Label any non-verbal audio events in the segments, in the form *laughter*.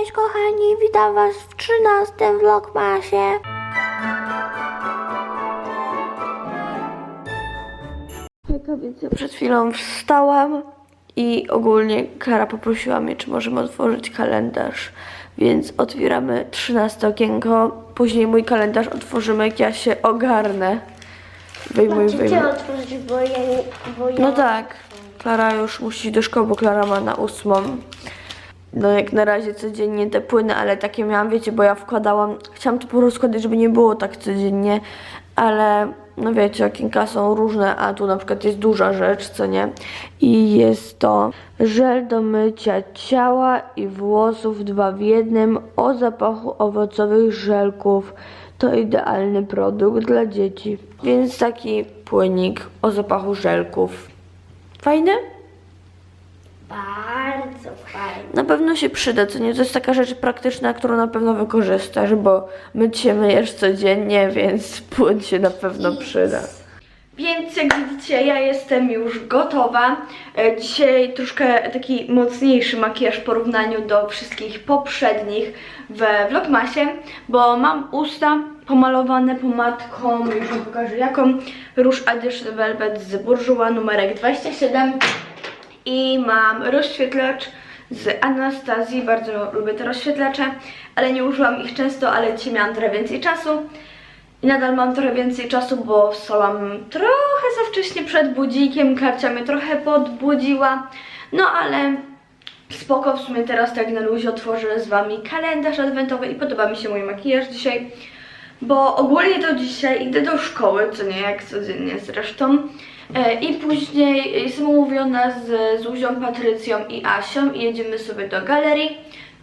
Cześć kochani, witam was w 13 vlogmasie. Hejka, więc ja przed chwilą wstałam i ogólnie Klara poprosiła mnie, czy możemy otworzyć kalendarz, więc otwieramy 13 okienko, później mój kalendarz otworzymy, jak ja się ogarnę. Wyjmuj, wyjmuj. otworzyć, bo ja, nie- bo ja... No tak, Klara już musi iść do szkoły, bo Klara ma na ósmą. No jak na razie codziennie te płyny, ale takie miałam, wiecie, bo ja wkładałam, chciałam to porozkładać, żeby nie było tak codziennie, ale no wiecie, okienka są różne, a tu na przykład jest duża rzecz, co nie? I jest to żel do mycia ciała i włosów dwa w jednym o zapachu owocowych żelków. To idealny produkt dla dzieci. Więc taki płynik o zapachu żelków. Fajny? Bardzo fajnie. Na pewno się przyda, co nie? To jest taka rzecz praktyczna, którą na pewno wykorzystasz, bo myć się myjesz codziennie, więc *laughs* płyn się na pewno przyda. Więc jak widzicie, ja jestem już gotowa. E, Dzisiaj troszkę taki mocniejszy makijaż w porównaniu do wszystkich poprzednich we Vlogmasie, bo mam usta pomalowane pomadką, już wam pokażę jaką, Rouge Edition Velvet z Bourjois numerek 27 i mam rozświetlacz z Anastazji, bardzo lubię te rozświetlacze, ale nie użyłam ich często, ale dzisiaj miałam trochę więcej czasu. I nadal mam trochę więcej czasu, bo wstałam trochę za wcześnie przed budzikiem, Karcia mnie trochę podbudziła, no ale spoko, w sumie teraz tak na luzie otworzę z Wami kalendarz adwentowy i podoba mi się mój makijaż dzisiaj, bo ogólnie to dzisiaj idę do szkoły, co nie jak codziennie zresztą. E, I później jestem umówiona z Zuzią, Patrycją i Asią i jedziemy sobie do galerii.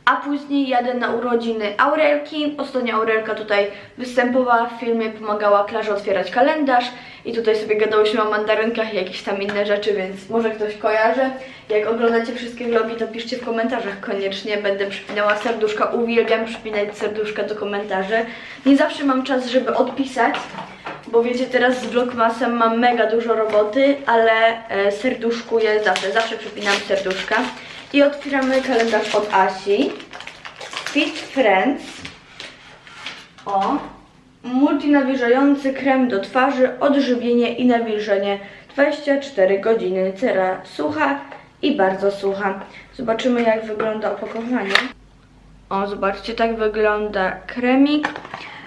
A później jadę na urodziny Aurelki. Ostatnio Aurelka tutaj występowała w filmie, pomagała Klarze otwierać kalendarz i tutaj sobie gadałyśmy o mandarynkach i jakieś tam inne rzeczy, więc może ktoś kojarzy. Jak oglądacie wszystkie vlogi, to piszcie w komentarzach koniecznie. Będę przypinała serduszka. Uwielbiam przypinać serduszka do komentarzy. Nie zawsze mam czas, żeby odpisać, bo wiecie, teraz z Vlogmasem mam mega dużo roboty, ale e, serduszkuję zawsze, zawsze przypinam serduszka. I otwieramy kalendarz od Asi. Fit Friends. O. Multinawilżający krem do twarzy, odżywienie i nawilżenie. 24 godziny. Cera sucha i bardzo sucha. Zobaczymy jak wygląda opakowanie. O, zobaczcie, tak wygląda kremik.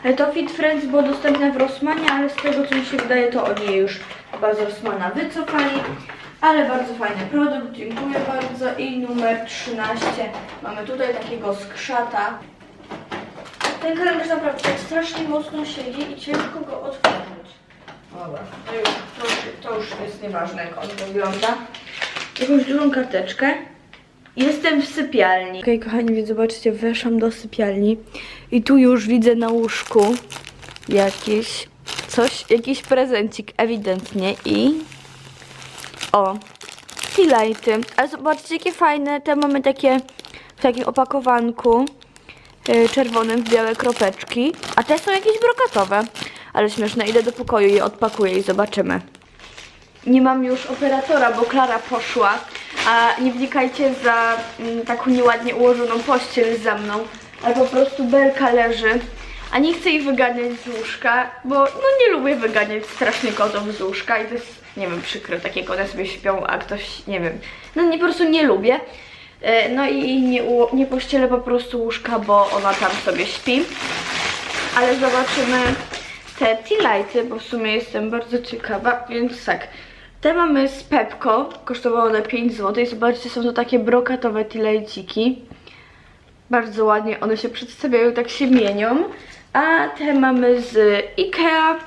E, To Fit Friends było dostępne w Rossmanie, ale z tego co mi się wydaje, to oni je już chyba z Rossmana wycofali. Ale bardzo fajny produkt, dziękuję bardzo. I numer 13. Mamy tutaj takiego skrzata. Ten kalendarz naprawdę tak strasznie mocno siedzi i ciężko go otworzyć. Dobra, to już, to, to już jest nieważne jak on wygląda. Jakąś dużą karteczkę. Jestem w sypialni. Okej, kochani, więc zobaczcie, weszłam do sypialni i tu już widzę na łóżku jakieś coś, jakiś prezencik ewidentnie i o, highlighty. Ale zobaczcie, jakie fajne. Te mamy takie w takim opakowanku yy, czerwonym w białe kropeczki, a te są jakieś brokatowe. Ale śmieszne, idę do pokoju je odpakuję i zobaczymy. Nie mam już operatora, bo Klara poszła, a nie wnikajcie za mm, taką nieładnie ułożoną pościel za mną, ale po prostu belka leży, a nie chcę jej wyganiać z łóżka, bo no nie lubię wyganiać strasznie kotów z łóżka i to jest, nie wiem, przykre, takie one sobie śpią, a ktoś, nie wiem, no nie, po prostu nie lubię. E, No i nie, nie pościelę po prostu łóżka, bo ona tam sobie śpi. Ale zobaczymy te tea lighty, bo w sumie jestem bardzo ciekawa, więc tak. Te mamy z Pepko, kosztowało one 5 zł. Zobaczcie, są to takie brokatowe lightsiki. Bardzo ładnie one się przedstawiają, tak się mienią. A te mamy z Ikea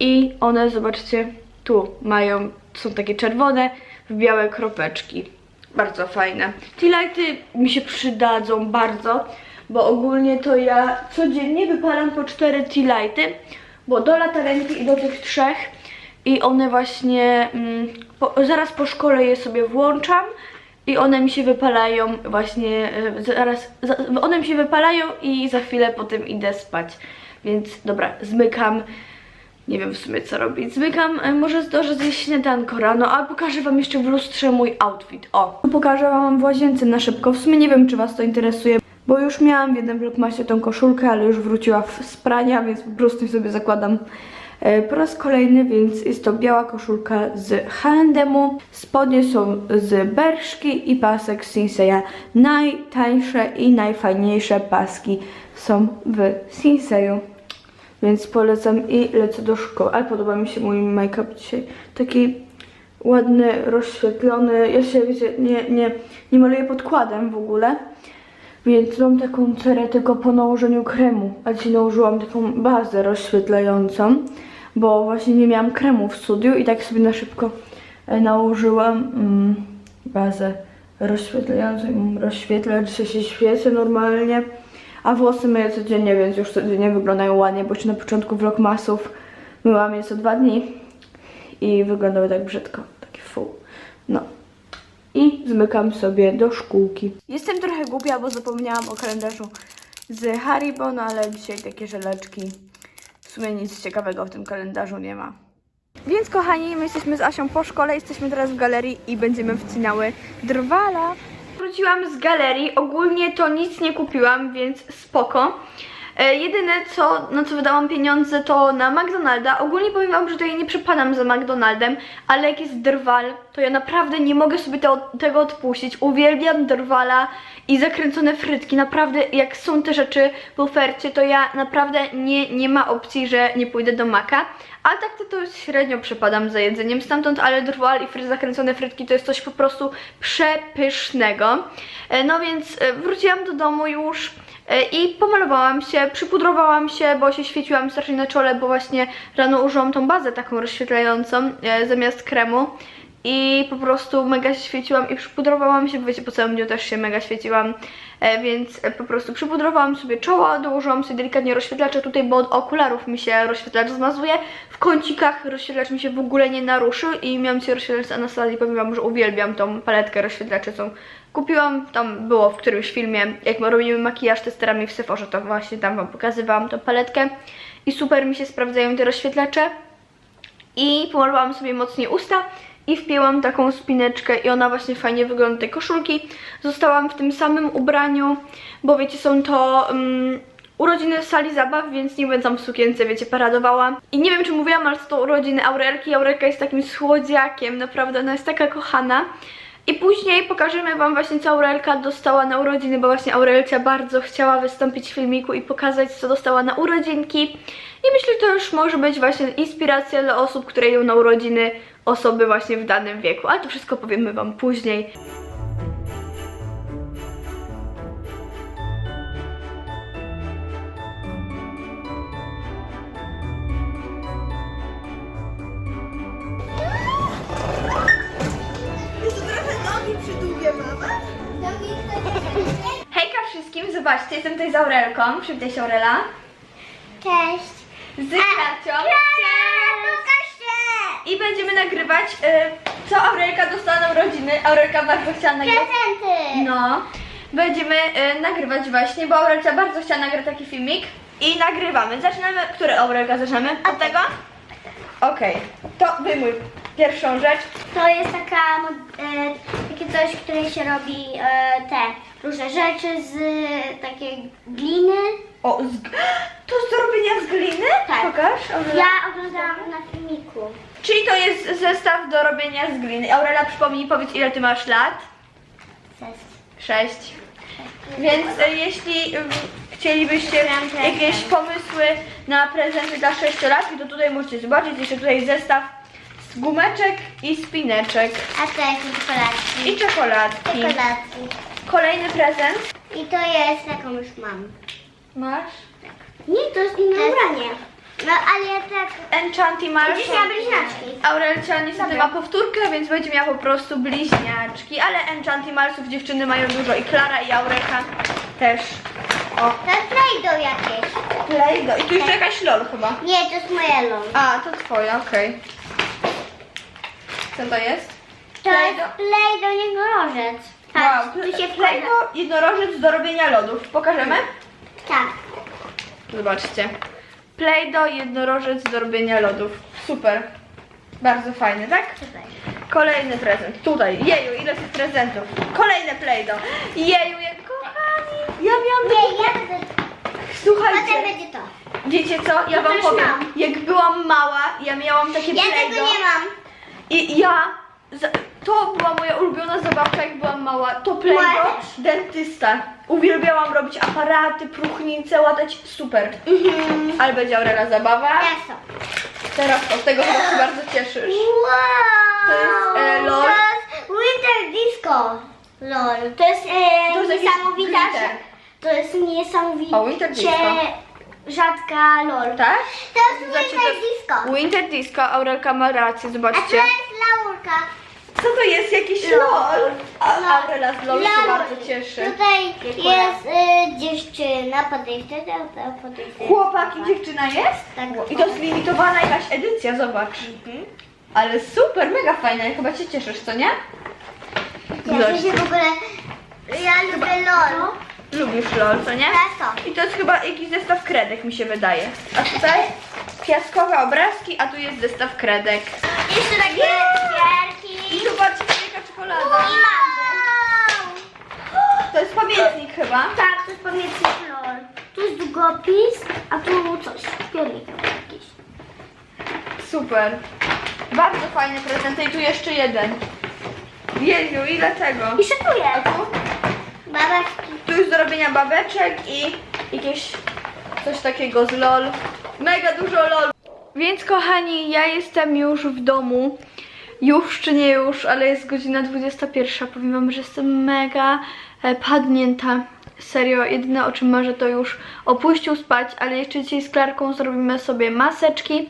i one, zobaczcie, tu mają, są takie czerwone, w białe kropeczki. Bardzo fajne. Tea lighty mi się przydadzą bardzo, bo ogólnie to ja codziennie wypalam po 4 tea lighty, bo do latarenki i do tych trzech i one właśnie mm, po, zaraz po szkole je sobie włączam i one mi się wypalają właśnie e, zaraz, za, one mi się wypalają i za chwilę potem idę spać. Więc dobra, zmykam. Nie wiem w sumie co robić. Zmykam, e, może zdążę zjeść śniadanko rano, a pokażę wam jeszcze w lustrze mój outfit. O, pokażę wam w łazience na szybko. W sumie nie wiem czy was to interesuje, Bo już miałam w jednym vlogmasie tą koszulkę, ale już wróciła w z prania, więc po prostu sobie zakładam po raz kolejny, więc jest to biała koszulka z H&M-u. Spodnie są z Berszki i pasek Sinseya. Najtańsze i najfajniejsze paski są w Sinseyu. Więc polecam i lecę do szkoły. Ale podoba mi się mój make-up dzisiaj. Taki ładny, rozświetlony. Ja się, wiecie, nie, nie, nie maluję podkładem w ogóle. Więc mam taką cerę tylko po nałożeniu kremu. A dzisiaj nałożyłam taką bazę rozświetlającą, bo właśnie nie miałam kremu w studiu i tak sobie na szybko e, nałożyłam mm, bazę rozświetlającą. że się świecę normalnie. A włosy myję codziennie, więc już codziennie wyglądają ładnie, bo jeszcze na początku vlogmasów myłam je co dwa dni i wyglądały tak brzydko, taki full. No. I zmykam sobie do szkółki. Jestem trochę głupia, bo zapomniałam o kalendarzu z Haribo, no ale dzisiaj takie żeleczki. W sumie nic ciekawego w tym kalendarzu nie ma. Więc kochani, my jesteśmy z Asią po szkole, jesteśmy teraz w galerii i będziemy wcinały drwala. Wróciłam z galerii, ogólnie to nic nie kupiłam, więc spoko. E, jedyne co, na co wydałam pieniądze to na McDonalda. Ogólnie powiem wam, że to ja nie przepadam za McDonaldem, ale jak jest drwal, to ja naprawdę nie mogę sobie tego odpuścić. Uwielbiam drwala i zakręcone frytki. Naprawdę jak są te rzeczy w ofercie, to ja naprawdę nie, nie ma opcji, że nie pójdę do Maka. Ale tak to, to średnio przepadam za jedzeniem stamtąd, ale drwal i fry, zakręcone frytki to jest coś po prostu przepysznego. E, No więc e, wróciłam do domu już i pomalowałam się, przypudrowałam się, bo się świeciłam strasznie na czole, bo właśnie rano użyłam tą bazę taką rozświetlającą e, zamiast kremu. I po prostu mega się świeciłam i przypudrowałam się, bo wiecie, po całym dniu też się mega świeciłam, e, więc e, po prostu przypudrowałam sobie czoło, dołożyłam sobie delikatnie rozświetlacza tutaj, bo od okularów mi się rozświetlacz zmazuje. W kącikach rozświetlacz mi się w ogóle nie naruszył i miałam się rozświetlacz z Anastazji, powiem wam, że uwielbiam tą paletkę rozświetlaczową. Kupiłam, tam było w którymś filmie, jak robimy makijaż testerami w Sephorze, to właśnie tam wam pokazywałam tą paletkę i super mi się sprawdzają te rozświetlacze. I pomalowałam sobie mocniej usta i wpięłam taką spineczkę i ona właśnie fajnie wygląda tej koszulki. Zostałam w tym samym ubraniu, bo wiecie, są to um, urodziny w sali zabaw, więc nie będę tam w sukience, wiecie, paradowała. I nie wiem, czy mówiłam, ale są to urodziny Aurelki. Aurelka jest takim słodziakiem, naprawdę, ona jest taka kochana. I później pokażemy Wam właśnie, co Aurelka dostała na urodziny, bo właśnie Aurelcia bardzo chciała wystąpić w filmiku i pokazać, co dostała na urodzinki. I myślę, że to już może być właśnie inspiracja dla osób, które ją na urodziny osoby właśnie w danym wieku. Ale to wszystko powiemy Wam później. Zobaczcie, jestem tutaj z Aurelką. Przywitaj się Aurela. Cześć. Z się! I będziemy nagrywać, y, co Aurelka dostała na urodziny. Aurelka bardzo chciała nagrywać. Prezenty! No, będziemy y, nagrywać właśnie, bo Aurelka bardzo chciała nagrać taki filmik. I nagrywamy. Zaczynamy. Który Aurelka zaczynamy? Od tego? Okej, to wyjmuj pierwszą rzecz. To jest taka, mod- e, takie coś, które się robi e, te różne rzeczy z e, takiej gliny. O, z... *gasps* to z do robienia z gliny? Tak. Pokaż, Aurela. Ja oglądałam na filmiku. Czyli to jest zestaw do robienia z gliny. Aurela, przypomnij, powiedz ile ty masz lat? Cześć. Sześć. Więc e, jeśli mm, chcielibyście jakieś pomysły na prezenty dla sześciolatki, to tutaj możecie zobaczyć. Jeszcze tutaj zestaw z gumeczek i spineczek. A to jest czekoladki. I czekoladki. Czekoladki. Kolejny prezent. I to jest, taką już mam. Masz? Nie, to jest inne ubranie. No, ale ja tak... Enchanti masz. Będziesz miała bliźniaczki. Aurelcia niestety ma powtórkę, więc będzie miała po prostu bliźniaczki. Ale Enchanti Malsów dziewczyny mają dużo. I Klara i Aurelka też. O, To jest Play-Doh jakieś. Play-Doh. I tu jeszcze jakaś LOL chyba. Nie, to jest moje lol. A, to twoja, okej. Co to jest? To jest Play-Doh. Play-Doh niedorożec. Wow, tu się wkłada. Jednorożec do robienia lodów. Pokażemy? Tak. Zobaczcie. Play-Doh jednorożec do robienia lodów. Super. Bardzo fajny, tak? Super. Kolejny prezent. Tutaj. Jeju, ile tych prezentów. Kolejne Play-Doh. Jeju, jak kochani. Ja miałam Nie, ja będę... Słuchajcie, Potem będzie to. wiecie co? Ja No wam powiem. mam. Jak byłam mała, ja miałam takie Ja Play-Doh. tego nie mam. I ja, za- to była moja ulubiona zabawka jak byłam mała, to też. dentysta. Uwielbiałam robić aparaty, próchnice, łatać, super. Mhm. Ale będzie Aurela zabawa. Teraz z tego chyba się bardzo cieszysz. Wow! To jest, e, LOL. To jest Winter Disco. LOL. To jest, e, To jest jakiś niesamowita glitter. rzecz. To jest niesamowicie O, Winter Disco. rzadka LOL. Tak? To jest Znaczy, Winter to- Disco. Winter Disco, Aurelka ma rację, A to zobaczcie. jest laurka. Co to jest? Jakiś LOL. LOL? A. Aurela z LOL się bardzo cieszy. Tutaj jest e, dziewczyna, podej wtedy, a podej wtedy. Chłopak i dziewczyna jest? Tak. I to jest limitowana jakaś edycja, zobacz. Ale super, mega fajne, chyba się cieszysz, co nie? Ja się w ogóle... Ja lubię LOL. Lubisz LOL, co nie? Teraz to. I to jest chyba jakiś zestaw kredek, mi się wydaje. A tutaj piaskowe obrazki, a tu jest zestaw kredek. Jeszcze takie I cukierki. zobaczcie, jaka czekolada. I mamy. To jest pamiętnik chyba. Tak, to jest pamiętnik LOL. Tu jest długopis, a tu coś. Piernik jakiś. Super. Bardzo fajne prezenty i tu jeszcze jeden. Jeju, ile tego? I szykuję. Babeczki. Tu jest do robienia babeczek i jakieś coś takiego z LOL. Mega dużo LOL. Więc kochani, ja jestem już w domu. Już czy nie już, ale jest godzina 21. Powiem wam, że jestem mega e, padnięta. Serio, jedyne o czym marzę to już opuścił spać, ale jeszcze dzisiaj z Klarką zrobimy sobie maseczki.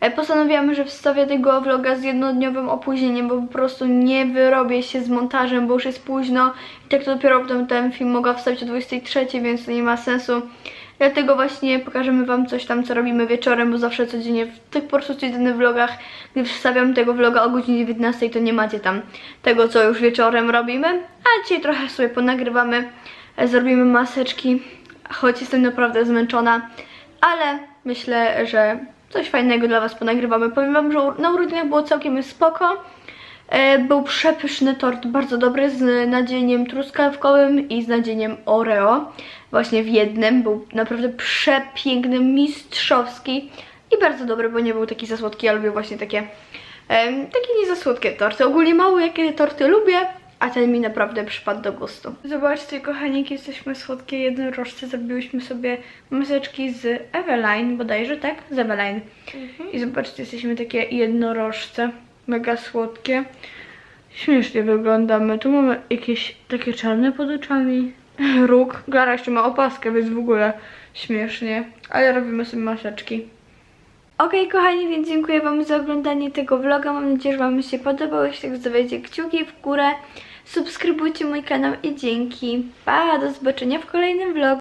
E, Postanowiłam, że wstawię tego vloga z jednodniowym opóźnieniem, bo po prostu nie wyrobię się z montażem, bo już jest późno i tak to dopiero potem ten film mogła wstawić o 23, więc nie ma sensu. Dlatego właśnie pokażemy wam coś tam, co robimy wieczorem, bo zawsze codziennie w tych po prostu codziennych vlogach, gdy wstawiam tego vloga o godzinie 19, to nie macie tam tego, co już wieczorem robimy. A dzisiaj trochę sobie ponagrywamy, zrobimy maseczki, choć jestem naprawdę zmęczona, ale myślę, że coś fajnego dla was ponagrywamy. Powiem wam, że na urodzinach było całkiem spoko. E, Był przepyszny tort, bardzo dobry, z nadzieniem truskawkowym i z nadzieniem Oreo. Właśnie w jednym. Był naprawdę przepiękny, mistrzowski i bardzo dobry, bo nie był taki za słodki. Ja lubię właśnie takie, takie nie za słodkie torty. Ogólnie mało jakie torty lubię, a ten mi naprawdę przypadł do gustu. Zobaczcie, kochani, jesteśmy słodkie jednorożce. Zrobiłyśmy sobie maseczki z Eveline, bodajże, tak? Z Eveline. I zobaczcie, jesteśmy takie jednorożce. Mega słodkie. Śmiesznie wyglądamy. Tu mamy jakieś takie czarne pod oczami. *laughs* Róg. Klara jeszcze ma opaskę, więc w ogóle śmiesznie. Ale robimy sobie maseczki. Okej, kochani, więc dziękuję Wam za oglądanie tego vloga. Mam nadzieję, że Wam się podobało. Jeśli tak, zostawiajcie kciuki w górę. Subskrybujcie mój kanał i dzięki. Pa! Do zobaczenia w kolejnym vlogu.